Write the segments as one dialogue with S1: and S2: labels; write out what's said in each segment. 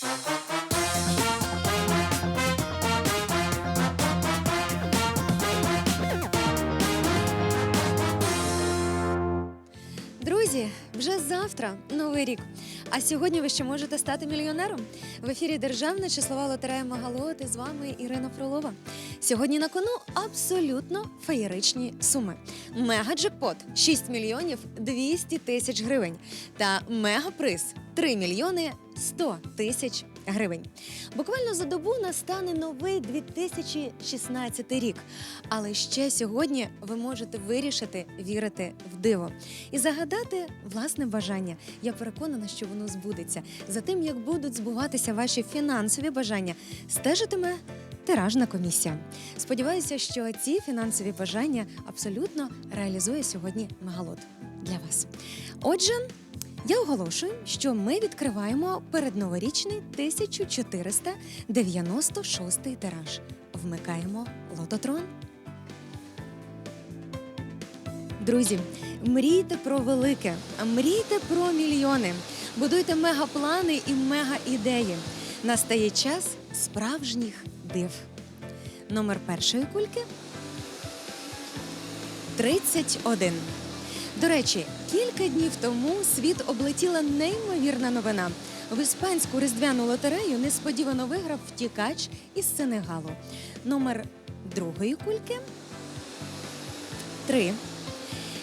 S1: Thank you. Друзі, вже завтра новий рік. А сьогодні ви ще можете стати мільйонером. В ефірі Державна числова лотерея Магалоти з вами Ірина Фролова. Сьогодні на кону абсолютно феєричні суми. Мега-джекпот 6 мільйонів 200 тисяч гривень та мегаприз 3 мільйони 100 тисяч гривень. Буквально за добу настане новий 2016 рік. Але ще сьогодні ви можете вирішити вірити в диво і загадати власне бажання. Я переконана, що воно збудеться. За тим, як будуть збуватися ваші фінансові бажання, стежитиме. Тиражна комісія. Сподіваюся, що ці фінансові бажання абсолютно реалізує сьогодні мегалот для вас. Отже, я оголошую, що ми відкриваємо передноворічний 1496 тираж. Вмикаємо лототрон. Друзі, мрійте про велике, мрійте про мільйони, будуйте мегаплани і мега-ідеї. Настає час справжніх див. Номер першої кульки 31. До речі, кілька днів тому світ облетіла неймовірна новина. В іспанську різдвяну лотерею несподівано виграв втікач із Сенегалу. Номер другої кульки 3.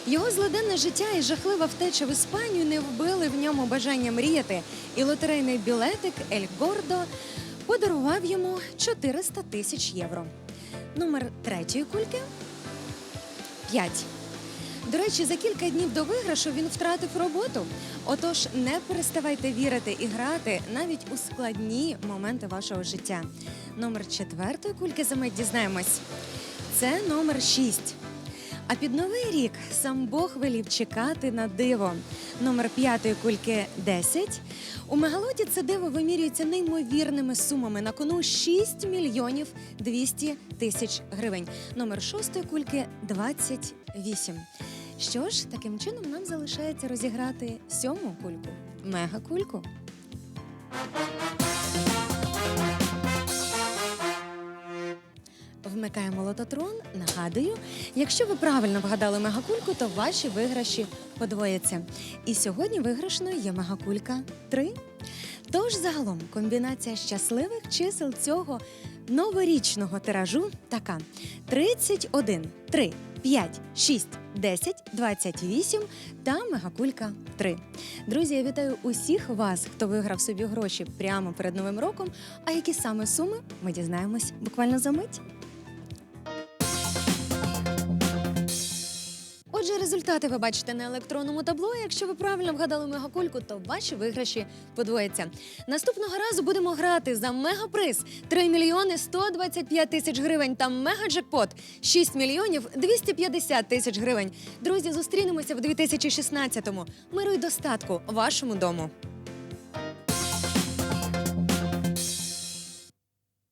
S1: Його злиденне життя і жахлива втеча в Іспанію не вбили в ньому бажання мріяти, і лотерейний білетик Ель Гордо подарував йому 400 тисяч євро. Номер третьої кульки 5. До речі, за кілька днів до виграшу він втратив роботу. Отож, не переставайте вірити і грати навіть у складні моменти вашого життя. Номер четвертої кульки за мить дізнаємось. Це номер 6. А під новий рік сам Бог велів чекати на диво. Номер п'ятої кульки 10. У мегалоті це диво вимірюється неймовірними сумами. На кону 6 мільйонів 200 тисяч гривень. Номер шостої кульки 28. Що ж, таким чином нам залишається розіграти сьому кульку мегакульку. Вмикаємо лототрон. Нагадую, якщо ви правильно вгадали мегакульку, то ваші виграші подвояться. І сьогодні виграшною є мегакулька 3. Тож загалом комбінація щасливих чисел цього новорічного тиражу така: 31, 3, 5, 6, 10, 28 та мегакулька 3. Друзі, я вітаю усіх вас, хто виграв собі гроші прямо перед новим роком. А які саме суми ми дізнаємось буквально за мить. Отже, результати ви бачите на електронному табло. Якщо ви правильно вгадали мегакульку, то ваші виграші подвояться. Наступного разу будемо грати за мегаприз 3 мільйони 125 тисяч гривень та мегаджекпот 6 мільйонів 250 тисяч гривень. Друзі, зустрінемося в 2016-му. Миру й достатку вашому дому.